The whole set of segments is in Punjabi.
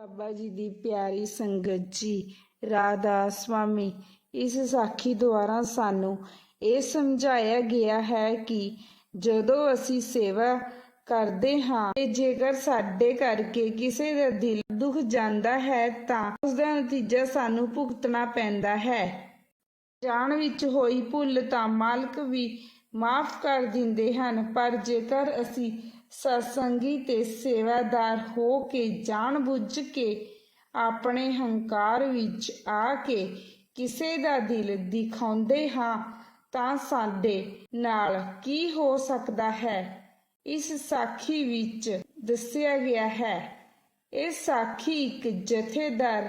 ਬਾਬਾ ਜੀ ਦੀ ਪਿਆਰੀ ਸੰਗਤ ਜੀ, ਰਾਧਾ ਸਵਾਮੀ ਇਸ ਸਾਖੀ ਦੁਆਰਾ ਸਾਨੂੰ ਇਹ ਸਮਝਾਇਆ ਗਿਆ ਹੈ ਕਿ ਜਦੋਂ ਅਸੀਂ ਸੇਵਾ ਕਰਦੇ ਹਾਂ ਤੇ ਜੇਕਰ ਸਾਡੇ ਕਰਕੇ ਕਿਸੇ ਦਾ ਦਿਲ ਦੁਖ ਜਾਂਦਾ ਹੈ ਤਾਂ ਉਸ ਦਾ ਨਤੀਜਾ ਸਾਨੂੰ ਭੁਗਤਣਾ ਪੈਂਦਾ ਹੈ। ਜਾਣ ਵਿੱਚ ਹੋਈ ਭੁੱਲ ਤਾਂ ਮਾਲਕ ਵੀ ਮਾਫ ਕਰ ਦਿੰਦੇ ਹਨ, ਪਰ ਜੇਕਰ ਅਸੀਂ ਸਤਸੰਗੀ ਤੇ ਸੇਵਾਦਾਰ ਹੋ ਕੇ ਜਾਣ ਬੁੱਝ ਕੇ ਆਪਣੇ ਹੰਕਾਰ ਵਿੱਚ ਆ ਕੇ ਕਿਸੇ ਦਾ ਦਿਲ ਦਿਖਾਉਂਦੇ ਹਾਂ ਤਾਂ ਸਾਡੇ ਨਾਲ ਕੀ ਹੋ ਸਕਦਾ ਹੈ? ਇਸ ਸਾਖੀ ਵਿੱਚ ਦੱਸਿਆ ਗਿਆ ਹੈ, ਇਹ ਸਾਖੀ ਇੱਕ ਜਥੇਦਾਰ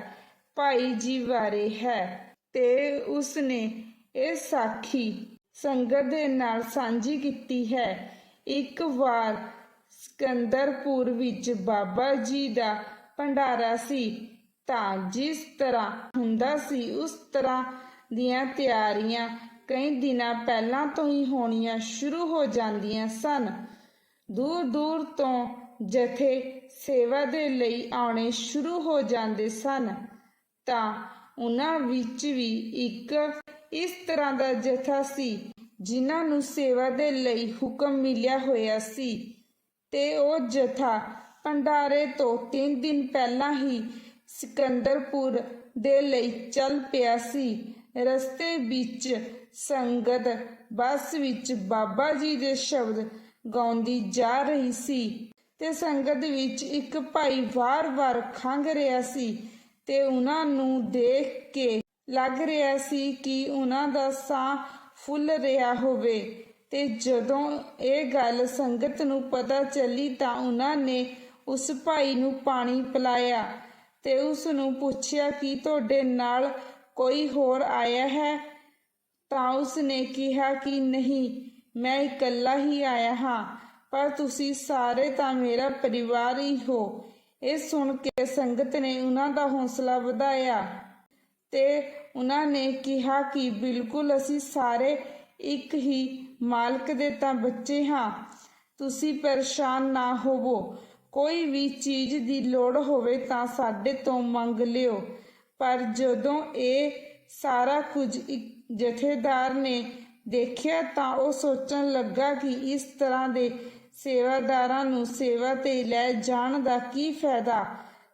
ਭਾਈ ਜੀ ਬਾਰੇ ਹੈ ਤੇ ਉਸਨੇ ਇਹ ਸਾਖੀ ਸੰਗਤ ਦੇ ਨਾਲ ਸਾਂਝੀ ਕੀਤੀ ਹੈ। ਇੱਕ ਵਾਰ ਸਿਕੰਦਰਪੁਰ ਵਿੱਚ ਬਾਬਾ ਜੀ ਦਾ ਭੰਡਾਰਾ ਸੀ, ਤਾਂ ਜਿਸ ਤਰ੍ਹਾਂ ਹੁੰਦਾ ਸੀ, ਉਸ ਤਰ੍ਹਾਂ ਦੀਆਂ ਤਿਆਰੀਆਂ ਕਈ ਦਿਨਾਂ ਪਹਿਲਾਂ ਤੋਂ ਹੀ ਹੋਣੀਆਂ ਸ਼ੁਰੂ ਹੋ ਜਾਂਦੀਆਂ ਸਨ। ਦੂਰ ਦੂਰ ਤੋਂ ਜਥੇ ਸੇਵਾ ਦੇ ਲਈ ਆਉਣੇ ਸ਼ੁਰੂ ਹੋ ਜਾਂਦੇ ਸਨ, ਤਾਂ ਉਹਨਾਂ ਵਿੱਚ ਵੀ ਇੱਕ ਇਸ ਤਰ੍ਹਾਂ ਦਾ ਜਥਾ ਸੀ, ਜਿਨ੍ਹਾਂ ਨੂੰ ਸੇਵਾ ਦੇ ਲਈ ਹੁਕਮ ਮਿਲਿਆ ਹੋਇਆ ਸੀ। ਤੇ ਉਹ ਜਥਾ ਭੰਡਾਰੇ ਤੋਂ 3 ਦਿਨ ਪਹਿਲਾਂ ਹੀ ਸਿਕੰਦਰਪੁਰ ਦੇ ਲਈ ਚੱਲ ਪਿਆ ਸੀ। ਰਸਤੇ ਵਿੱਚ ਸੰਗਤ, ਬੱਸ ਵਿੱਚ ਬਾਬਾ ਜੀ ਦੇ ਸ਼ਬਦ ਗਾਉਂਦੀ ਜਾ ਰਹੀ ਸੀ ਤੇ ਸੰਗਤ ਵਿੱਚ ਇੱਕ ਭਾਈ ਵਾਰ-ਵਾਰ ਖੰਗ ਰਿਹਾ ਸੀ ਤੇ ਉਹਨਾਂ ਨੂੰ ਦੇਖ ਕੇ ਲੱਗ ਰਿਹਾ ਸੀ ਕਿ ਉਹਨਾਂ ਦਾ ਸਾਹ ਫੁੱਲ ਰਿਹਾ ਹੋਵੇ। ਤੇ ਜਦੋਂ ਇਹ ਗੱਲ ਸੰਗਤ ਨੂੰ ਪਤਾ ਚੱਲੀ ਤਾਂ ਉਹਨਾਂ ਨੇ ਉਸ ਭਾਈ ਨੂੰ ਪਾਣੀ ਪਿਲਾਇਆ ਤੇ ਉਸ ਨੂੰ ਪੁੱਛਿਆ ਕਿ ਤੁਹਾਡੇ ਨਾਲ ਕੋਈ ਹੋਰ ਆਇਆ ਹੈ? ਤਾਂ ਉਸ ਨੇ ਕਿਹਾ ਕਿ ਨਹੀਂ, ਮੈਂ ਇਕੱਲਾ ਹੀ ਆਇਆ ਹਾਂ, ਪਰ ਤੁਸੀਂ ਸਾਰੇ ਤਾਂ ਮੇਰਾ ਪਰਿਵਾਰ ਹੀ ਹੋ। ਇਹ ਸੁਣ ਕੇ ਸੰਗਤ ਨੇ ਉਹਨਾਂ ਦਾ ਹੌਸਲਾ ਵਧਾਇਆ ਤੇ ਉਹਨਾਂ ਨੇ ਕਿਹਾ ਕਿ ਬਿਲਕੁਲ ਅਸੀਂ ਸਾਰੇ ਇੱਕ ਹੀ ਮਾਲਕ ਦੇ ਤਾਂ ਬੱਚੇ ਹਾਂ। ਤੁਸੀਂ ਪਰੇਸ਼ਾਨ ਨਾ ਹੋਵੋ। ਕੋਈ ਵੀ ਚੀਜ਼ ਦੀ ਲੋੜ ਹੋਵੇ ਤਾਂ ਸਾਡੇ ਤੋਂ ਮੰਗ ਲਿਓ। ਪਰ ਜਦੋਂ ਇਹ ਸਾਰਾ ਕੁਝ ਜਥੇਦਾਰ ਨੇ ਦੇਖਿਆ ਤਾਂ ਉਹ ਸੋਚਣ ਲੱਗਾ ਕਿ ਇਸ ਤਰ੍ਹਾਂ ਦੇ ਸੇਵਾਦਾਰਾਂ ਨੂੰ ਸੇਵਾ ਤੇ ਲੈ ਜਾਣ ਦਾ ਕੀ ਫਾਇਦਾ।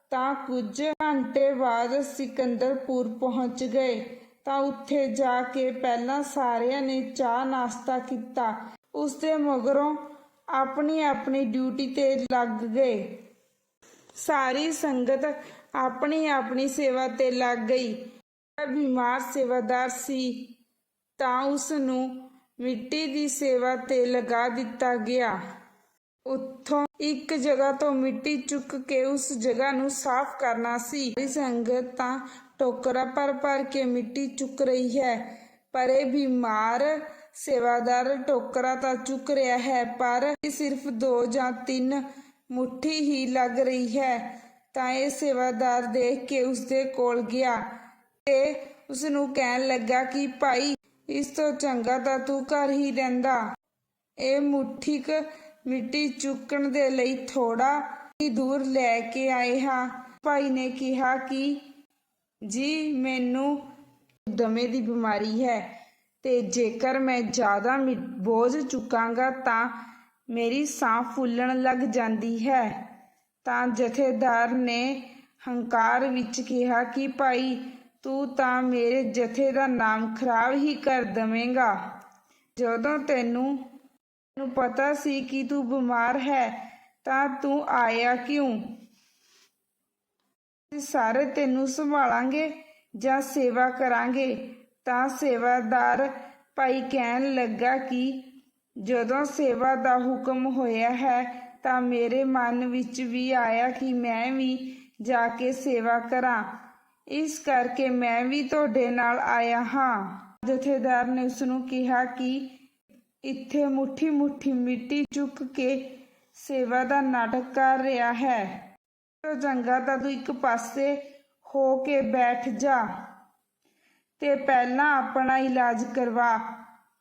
ਤਾਂ ਕੁਝ ਘੰਟੇ ਬਾਅਦ ਸਿਕੰਦਰਪੁਰ ਪਹੁੰਚ ਗਏ। ਤਾਂ ਉੱਥੇ ਜਾ ਕੇ ਪਹਿਲਾਂ ਸਾਰਿਆਂ ਨੇ ਚਾਹ ਨਾਸ਼ਤਾ ਕੀਤਾ। ਉਸ ਦੇ ਮਗਰੋਂ ਆਪਣੀ ਆਪਣੀ ਡਿਊਟੀ ਤੇ ਲੱਗ ਗਏ। ਸਾਰੀ ਸੰਗਤ ਆਪਣੀ ਆਪਣੀ ਸੇਵਾ ਤੇ ਲੱਗ ਗਈ। ਬਿਮਾਰ ਸੇਵਾਦਾਰ ਸੀ, ਤਾਂ ਉਸ ਨੂੰ ਮਿੱਟੀ ਦੀ ਸੇਵਾ ਤੇ ਲਗਾ ਦਿੱਤਾ ਗਿਆ। ਉੱਥੋਂ ਇੱਕ ਜਗ੍ਹਾ ਤੋਂ ਮਿੱਟੀ ਚੁੱਕ ਕੇ ਉਸ ਜਗ੍ਹਾ ਨੂੰ ਸਾਫ਼ ਕਰਨਾ ਸੀ। ਸੰਗਤ ਤਾਂ ਟੋਕਰਾ ਭਰ ਭਰ ਕੇ ਮਿੱਟੀ ਚੁੱਕ ਰਹੀ ਹੈ। ਪਰ ਇਹ ਬਿਮਾਰ ਸੇਵਾਦਾਰ ਟੋਕਰਾ ਤਾਂ ਚੁੱਕ ਰਿਹਾ ਹੈ, ਪਰ ਸਿਰਫ ਦੋ ਜਾਂ ਤਿੰਨ ਮੁਠੀ ਹੀ ਲੱਗ ਰਹੀ ਹੈ। ਤਾਂ ਇਹ ਸੇਵਾਦਾਰ ਦੇਖ ਕੇ ਉਸ ਕੋਲ ਗਿਆ ਤੇ ਉਸ ਨੂੰ ਕਹਿਣ ਲੱਗਾ ਕਿ, ਭਾਈ, ਇਸ ਤੋਂ ਚੰਗਾ ਤਾਂ ਤੂੰ ਘਰ ਹੀ ਰਹਿੰਦਾ। ਇਹ ਮੁੱਠੀ ਕ ਮਿੱਟੀ ਚੁੱਕਣ ਦੇ ਲਈ ਥੋੜਾ ਹੀ ਦੂਰ ਲੈ ਕੇ ਆਏ ਹਾਂ। ਭਾਈ ਨੇ ਕਿਹਾ ਕਿ ਜੀ, ਮੈਨੂੰ ਦਮੇ ਦੀ ਬਿਮਾਰੀ ਹੈ ਤੇ ਜੇਕਰ ਮੈਂ ਜ਼ਿਆਦਾ ਮਿ- ਬੋਝ ਚੁੱਕਾਂਗਾ ਤਾਂ ਮੇਰੀ ਸਾਹ ਫੁੱਲਣ ਲੱਗ ਜਾਂਦੀ ਹੈ। ਤਾਂ ਜਥੇਦਾਰ ਨੇ ਹੰਕਾਰ ਵਿੱਚ ਕਿਹਾ ਕਿ, ਭਾਈ, ਤੂੰ ਤਾਂ ਮੇਰੇ ਜਥੇ ਦਾ ਨਾਮ ਖਰਾਬ ਹੀ ਕਰ ਦਵੇਂਗਾ। ਜਦੋਂ ਤੈਨੂੰ ਨੂੰ ਪਤਾ ਸੀ ਕਿ ਤੂੰ ਬਿਮਾਰ ਹੈ, ਤਾਂ ਤੂੰ ਆਇਆ ਕਿਉਂ? ਸਾਰੇ ਤੈਨੂੰ ਸੰਭਾਲਾਂਗੇ ਜਾਂ ਸੇਵਾ ਕਰਾਂਗੇ, ਤਾਂ ਸੇਵਾਦਾਰ ਭਾਈ ਕਹਿਣ ਲੱਗਾ ਕਿ ਜਦੋਂ ਸੇਵਾ ਦਾ ਹੁਕਮ ਹੋਇਆ ਹੈ, ਤਾਂ ਮੇਰੇ ਮਨ ਵਿੱਚ ਵੀ ਆਇਆ ਕਿ ਮੈਂ ਵੀ ਜਾ ਕੇ ਸੇਵਾ ਕਰਾਂ। ਇਸ ਕਰਕੇ ਮੈਂ ਵੀ ਤੁਹਾਡੇ ਨਾਲ ਆਇਆ ਹਾਂ। ਜਥੇਦਾਰ ਨੇ ਉਸ ਨੂੰ ਕਿਹਾ ਕਿ ਇੱਥੇ ਮੁੱਠੀ ਮੁੱਠੀ ਮਿੱਟੀ ਚੁੱਕ ਕੇ ਸੇਵਾ ਦਾ ਨਾਟਕ ਕਰ ਰਿਹਾ ਹੈ। ਤੋ ਤਾਂ ਤੂੰ ਇੱਕ ਪਾਸੇ ਹੋ ਕੇ ਬੈਠ ਜਾ ਤੇ ਪਹਿਲਾਂ ਆਪਣਾ ਇਲਾਜ ਕਰਵਾ।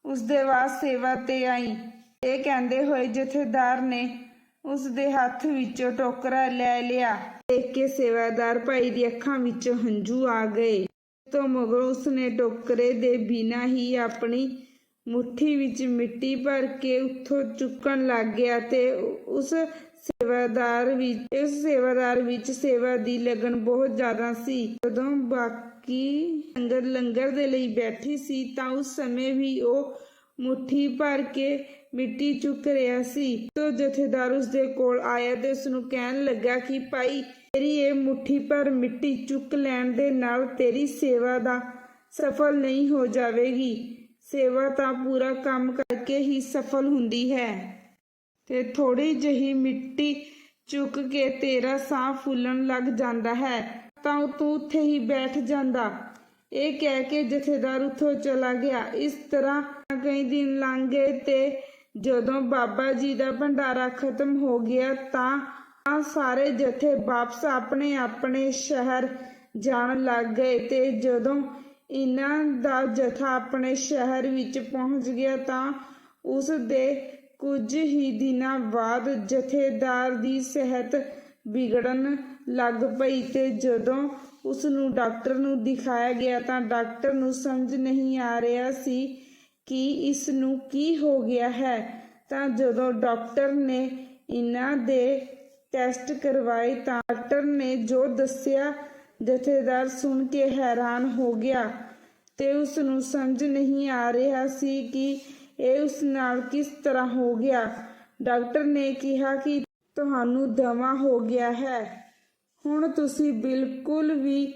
ਉਸ ਦੇ ਬਾਅਦ ਸੇਵਾ ਤੇ ਆਈ। ਇਹ ਕਹਿੰਦੇ ਹੋਏ ਜਥੇਦਾਰ ਨੇ ਉਸ ਦੇ ਹੱਥ ਵਿੱਚੋਂ ਟੋਕਰਾ ਲੈ ਲਿਆ। ਦੇਖ ਕੇ ਸੇਵਾਦਾਰ ਭਾਈ ਦੀ ਅੱਖਾਂ ਵਿੱਚੋਂ ਹੰਝੂ ਆ ਗਏ। ਤੋਂ ਮਗਰੋਂ ਉਸਨੇ ਟੋਕਰੇ ਦੇ ਬਿਨਾ ਹੀ ਆਪਣੀ ਮੁੱਠੀ ਵਿੱਚ ਮਿੱਟੀ ਭਰ ਕੇ ਉੱਥੋਂ ਚੁੱਕਣ ਲੱਗ ਗਿਆ ਤੇ ਉਸ ਸੇਵਾਦਾਰ ਵਿੱਚ ਇਸ ਸੇਵਾਦਾਰ ਵਿੱਚ ਸੇਵਾ ਦੀ ਲਗਨ ਬਹੁਤ ਜ਼ਿਆਦਾ ਸੀ। ਜਦੋਂ ਬਾਕੀ ਸੰਗਤ ਲੰਗਰ ਦੇ ਲਈ ਬੈਠੀ ਸੀ ਤਾਂ ਉਸ ਸਮੇਂ ਵੀ ਉਹ ਮੁੱਠੀ ਭਰ ਕੇ ਮਿੱਟੀ ਚੁੱਕ ਰਿਹਾ ਸੀ। ਤੋ ਜਥੇਦਾਰ ਉਸ ਦੇ ਕੋਲ ਆਇਆ ਤੇ ਉਸ ਨੂੰ ਕਹਿਣ ਲੱਗਾ ਕਿ, ਭਾਈ, ਤੇਰੀ ਇਹ ਮੁੱਠੀ ਭਰ ਮਿੱਟੀ ਚੁੱਕ ਲੈਣ ਦੇ ਨਾਲ ਤੇਰੀ ਸੇਵਾ ਦਾ ਸਫਲ ਨਹੀਂ ਹੋ ਜਾਵੇਗੀ। ਸੇਵਾ ਤਾਂ ਪੂਰਾ ਕੰਮ ਕਰਕੇ ਹੀ ਸਫਲ ਹੁੰਦੀ ਹੈ। ਤੇ ਥੋੜੀ ਜਿਹੀ ਮਿੱਟੀ ਚੁੱਕ ਕੇ ਤੇਰਾ ਸਾਹ ਫੁੱਲਣ ਲੱਗ ਜਾਂਦਾ ਹੈ, ਤਾਂ ਤੂੰ ਉੱਥੇ ਹੀ ਬੈਠ ਜਾਂਦਾ। ਇਹ ਕਹਿ ਕੇ ਜਥੇਦਾਰ ਉੱਥੋਂ ਚਲਾ ਗਿਆ। ਇਸ ਤਰ੍ਹਾਂ ਕਈ ਦਿਨ ਲੰਘ ਗਏ ਤੇ ਜਦੋਂ ਬਾਬਾ ਜੀ ਦਾ ਭੰਡਾਰਾ ਖਤਮ ਹੋ ਗਿਆ ਤਾਂ ਤਾਂ ਸਾਰੇ ਜਥੇ ਵਾਪਸ ਆਪਣੇ ਆਪਣੇ ਸ਼ਹਿਰ ਜਾਣ ਲੱਗ ਗਏ ਤੇ ਜਦੋਂ ਇਹਨਾਂ ਦਾ ਜਥਾ ਆਪਣੇ ਸ਼ਹਿਰ ਵਿੱਚ ਪਹੁੰਚ ਗਿਆ ਤਾਂ ਉਸ ਦੇ ਕੁਝ ਹੀ ਦਿਨਾਂ ਬਾਅਦ ਜਥੇਦਾਰ ਦੀ ਸਿਹਤ ਵਿਗੜਨ ਲੱਗ ਪਈ ਤੇ ਜਦੋਂ ਉਸ ਨੂੰ ਡਾਕਟਰ ਨੂੰ ਦਿਖਾਇਆ ਗਿਆ ਤਾਂ ਡਾਕਟਰ ਨੂੰ ਸਮਝ ਨਹੀਂ ਆ ਰਿਹਾ ਸੀ ਕਿ ਇਸ ਨੂੰ ਕੀ ਹੋ ਗਿਆ ਹੈ। ਤਾਂ ਜਦੋਂ ਡਾਕਟਰ ਨੇ ਇਹਨਾਂ ਦੇ ਟੈਸਟ ਕਰਵਾਏ ਤਾਂ ਡਾਕਟਰ ਨੇ ਜੋ ਦੱਸਿਆ ਜਥੇਦਾਰ ਸੁਣ ਕੇ ਹੈਰਾਨ ਹੋ ਗਿਆ ਤੇ ਉਸ ਨੂੰ ਸਮਝ ਨਹੀਂ ਆ ਰਿਹਾ ਸੀ ਕਿ ਇਹ ਉਸ ਨਾਲ ਕਿਸ ਤਰ੍ਹਾਂ ਹੋ ਗਿਆ। ਡਾਕਟਰ ਨੇ ਕਿਹਾ ਕਿ ਤੁਹਾਨੂੰ ਦਮਾ ਹੋ ਗਿਆ ਹੈ। ਹੁਣ ਤੁਸੀਂ ਬਿਲਕੁਲ ਵੀ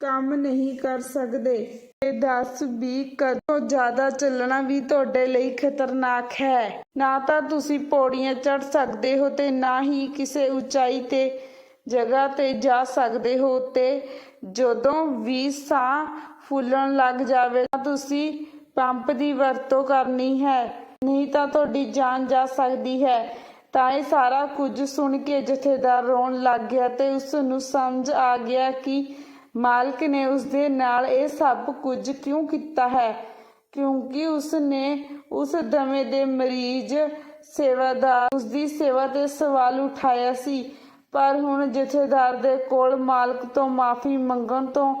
ਕੰਮ ਨਹੀਂ ਕਰ ਸਕਦੇ। ਇਹ ਦੱਸ ਵੀ ਕਦੋਂ ਜ਼ਿਆਦਾ ਚੱਲਣਾ ਵੀ ਤੁਹਾਡੇ ਲਈ ਖਤਰਨਾਕ ਹੈ। ਨਾ ਤਾਂ ਤੁਸੀਂ ਪੌੜੀਆਂ ਚੜ ਸਕਦੇ ਹੋ ਤੇ ਨਾ ਹੀ ਕਿਸੇ ਉਚਾਈ ਤੇ ਜਗ੍ਹਾ ਤੇ ਜਾ ਸਕਦੇ ਹੋ ਤੇ ਜਦੋਂ ਵੀ ਸਾਹ ਫੁੱਲਣ ਲੱਗ ਜਾਵੇ ਤਾਂ ਤੁਸੀਂ ਪੰਪ ਦੀ ਵਰਤੋਂ ਕਰਨੀ ਹੈ। ਨਹੀਂ ਤਾਂ ਤੁਹਾਡੀ ਜਾਨ ਜਾ ਸਕਦੀ ਹੈ। ਤਾਂ ਇਹ ਸਾਰਾ ਕੁਝ ਸੁਣ ਕੇ ਜਥੇਦਾਰ ਰੋਣ ਲੱਗ ਗਿਆ ਤੇ ਉਸ ਨੂੰ ਸਮਝ ਆ ਗਿਆ ਕਿ ਮਾਲਕ ਨੇ ਉਸ ਦੇ ਨਾਲ ਇਹ ਸਭ ਕੁਝ ਕਿਉਂ ਕੀਤਾ ਹੈ। ਕਿਉਂਕਿ ਉਸ ਨੇ ਉਸ ਦਮੇ ਦੇ ਮਰੀਜ਼ ਸੇਵਾਦਾਰ ਉਸ ਦੀ ਸੇਵਾ ਤੇ ਸਵਾਲ ਉਠਾਇਆ ਸੀ। ਪਰ ਹੁਣ ਜਥੇਦਾਰ ਦੇ ਕੋਲ ਮਾਲਕ ਤੋਂ ਮਾਫੀ ਮੰਗਣ ਤੋਂ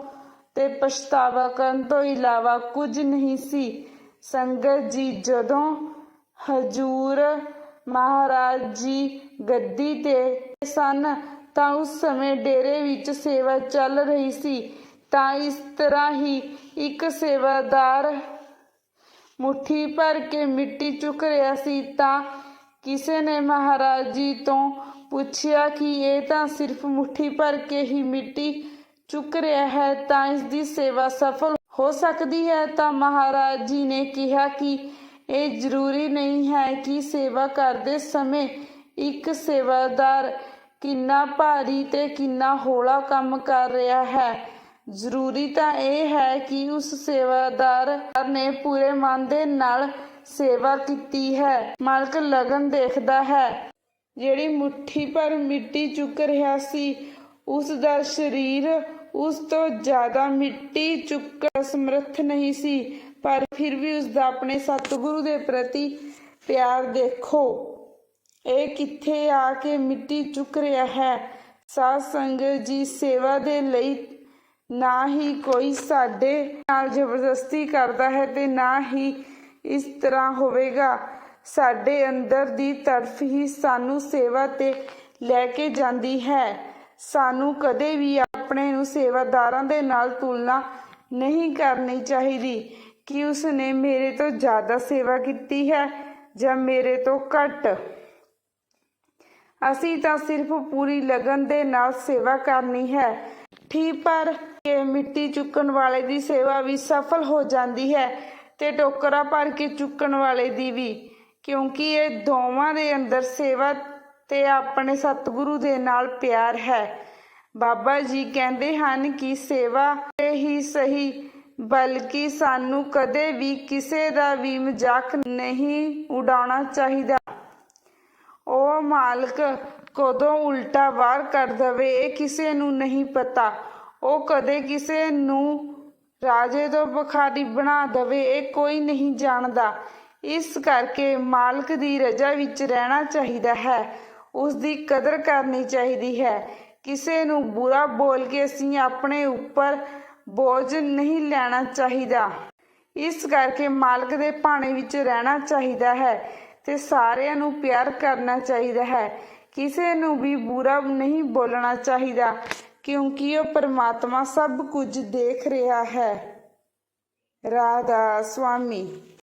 ਤੇ ਪਛਤਾਵਾ ਕਰਨ ਤੋਂ ਇਲਾਵਾ ਕੁਝ ਨਹੀਂ ਸੀ। ਸੰਗਤ ਜੀ, ਜਦੋਂ ਹਜੂਰ ਮਹਾਰਾਜ ਜੀ ਗੱਦੀ ਤੇ ਸਨ ਤਾਂ ਉਸ ਸਮੇਂ ਡੇਰੇ ਵਿੱਚ ਸੇਵਾ ਚੱਲ ਰਹੀ ਸੀ। ਤਾਂ ਇਸ ਤਰ੍ਹਾਂ ਹੀ ਇੱਕ ਸੇਵਾਦਾਰ ਮੁੱਠੀ ਭਰ ਕੇ ਮਿੱਟੀ ਚੁੱਕ ਰਿਹਾ ਸੀ ਤਾਂ ਕਿਸੇ ਨੇ ਮਹਾਰਾਜ ਜੀ ਤੋਂ ਪੁੱਛਿਆ ਕਿ ਇਹ ਤਾਂ ਸਿਰਫ ਮੁੱਠੀ ਭਰ ਕੇ ਹੀ ਮਿੱਟੀ ਚੁੱਕ ਰਿਹਾ ਹੈ, ਤਾਂ ਇਸ ਦੀ ਸੇਵਾ ਸਫਲ ਹੋ ਸਕਦੀ ਹੈ? ਤਾਂ ਮਹਾਰਾਜ ਜੀ ਨੇ ਕਿਹਾ ਕਿ ਇਹ ਜ਼ਰੂਰੀ ਨਹੀਂ ਹੈ ਕਿ ਸੇਵਾ ਕਰਦੇ ਸਮੇਂ ਇੱਕ ਸੇਵਾਦਾਰ ਕਿੰਨਾ ਭਾਰੀ ਤੇ ਕਿੰਨਾ ਹੌਲਾ ਕੰਮ ਕਰ ਰਿਹਾ ਹੈ। ਜ਼ਰੂਰੀ ਤਾਂ ਇਹ ਹੈ ਕਿ ਉਸ ਸੇਵਾਦਾਰ ਨੇ ਪੂਰੇ ਮਨ ਦੇ ਨਾਲ ਸੇਵਾ ਕੀਤੀ ਹੈ। ਮਾਲਕ ਲਗਨ ਦੇਖਦਾ ਹੈ। ਜਿਹੜੀ ਮੁੱਠੀ ਪਰ ਮਿੱਟੀ ਚੁੱਕ ਰਿਹਾ ਸੀ, ਉਸ ਦਾ ਸਰੀਰ ਉਸ ਤੋਂ ਜ਼ਿਆਦਾ ਮਿੱਟੀ ਚੁੱਕਣ ਸਮਰੱਥ ਨਹੀਂ ਸੀ, ਪਰ ਫਿਰ ਵੀ ਉਸ ਦਾ ਆਪਣੇ ਸਤਿਗੁਰੂ ਦੇ ਪ੍ਰਤੀ ਪਿਆਰ ਦੇਖੋ। ਇਹ ਕਿੱਥੇ ਆ ਕੇ ਮਿੱਟੀ ਚੁੱਕ ਰਿਹਾ ਹੈ? ਸਾਧ ਸੰਗਤ ਜੀ ਸੇਵਾ ਦੇ ਲਈ ਨਾ ਹੀ ਕੋਈ ਸਾਡੇ ਨਾਲ ਜ਼ਬਰਦਸਤੀ ਕਰਦਾ ਹੈ ਤੇ ਨਾ ਹੀ ਇਸ ਤਰ੍ਹਾਂ ਹੋਵੇਗਾ। ਸਾਡੇ ਅੰਦਰ ਦੀ ਤਰਫ ਹੀ ਸਾਨੂੰ ਸੇਵਾ ਤੇ ਲੈ ਕੇ ਜਾਂਦੀ ਹੈ। ਸਾਨੂੰ ਕਦੇ ਵੀ ਆਪਣੇ ਨੂੰ ਸੇਵਾਦਾਰਾਂ ਦੇ ਨਾਲ ਤੁਲਨਾ ਨਹੀਂ ਕਰਨੀ ਚਾਹੀਦੀ ਕਿ ਉਸ ਨੇ ਮੇਰੇ ਤੋਂ ਜ਼ਿਆਦਾ ਸੇਵਾ ਕੀਤੀ ਹੈ ਜਾਂ ਮੇਰੇ ਤੋਂ ਘੱਟ। ਅਸੀਂ ਤਾਂ ਸਿਰਫ ਪੂਰੀ ਲਗਨ ਦੇ ਨਾਲ ਸੇਵਾ ਕਰਨੀ ਹੈ। ਠੀਕ ਪਰ ਇਹ ਮਿੱਟੀ ਚੁੱਕਣ ਵਾਲੇ ਦੀ ਸੇਵਾ ਵੀ ਸਫਲ ਹੋ ਜਾਂਦੀ ਹੈ ਤੇ ਟੋਕਰਾ ਭਰ ਕੇ ਚੁੱਕਣ ਵਾਲੇ ਦੀ ਵੀ। ਕਿਉਂਕਿ ਇਹ ਦੋਵਾਂ ਦੇ ਅੰਦਰ ਸੇਵਾ ਤੇ ਆਪਣੇ ਸਤਿਗੁਰੂ ਦੇ ਨਾਲ ਪਿਆਰ ਹੈ। ਬਾਬਾ ਜੀ ਕਹਿੰਦੇ ਹਨ ਕਿ ਸੇਵਾ ਤੇ ਹੀ ਸਹੀ, ਬਲਕਿ ਸਾਨੂੰ ਕਦੇ ਵੀ ਕਿਸੇ ਦਾ ਵੀ ਮਜ਼ਾਕ ਨਹੀਂ ਉਡਾਉਣਾ ਚਾਹੀਦਾ। ਉਹ ਮਾਲਕ ਕਦੋਂ ਉਲਟਾ ਵਾਰ ਕਰ ਦਵੇ, ਇਹ ਕਿਸੇ ਨੂੰ ਨਹੀਂ ਪਤਾ। ਉਹ ਕਦੇ ਕਿਸੇ ਨੂੰ ਰਾਜੇ ਤੋਂ ਬਖਾਰੀ ਬਣਾ ਦਵੇ, ਇਹ ਕੋਈ ਨਹੀਂ ਜਾਣਦਾ। ਇਸ ਕਰਕੇ ਮਾਲਕ ਦੀ ਰਜ਼ਾ ਵਿੱਚ ਰਹਿਣਾ ਚਾਹੀਦਾ ਹੈ। ਉਸ ਦੀ ਕਦਰ ਕਰਨੀ ਚਾਹੀਦੀ ਹੈ। ਕਿਸੇ ਨੂੰ ਬੁਰਾ ਬੋਲ ਕੇ ਅਸੀਂ ਆਪਣੇ ਉੱਪਰ ਬੋਝ ਨਹੀਂ ਲੈਣਾ ਚਾਹੀਦਾ। ਇਸ ਕਰਕੇ ਮਾਲਕ ਦੇ ਭਾਣੇ ਵਿੱਚ ਰਹਿਣਾ ਚਾਹੀਦਾ ਹੈ ਤੇ ਸਾਰਿਆਂ ਨੂੰ ਪਿਆਰ ਕਰਨਾ ਚਾਹੀਦਾ ਹੈ। ਕਿਸੇ ਨੂੰ ਵੀ ਬੁਰਾ ਨਹੀਂ ਬੋਲਣਾ ਚਾਹੀਦਾ, ਕਿਉਂਕਿ ਉਹ ਪਰਮਾਤਮਾ ਸਭ ਕੁਝ ਦੇਖ ਰਿਹਾ ਹੈ। ਰਾਧਾ ਸੁਆਮੀ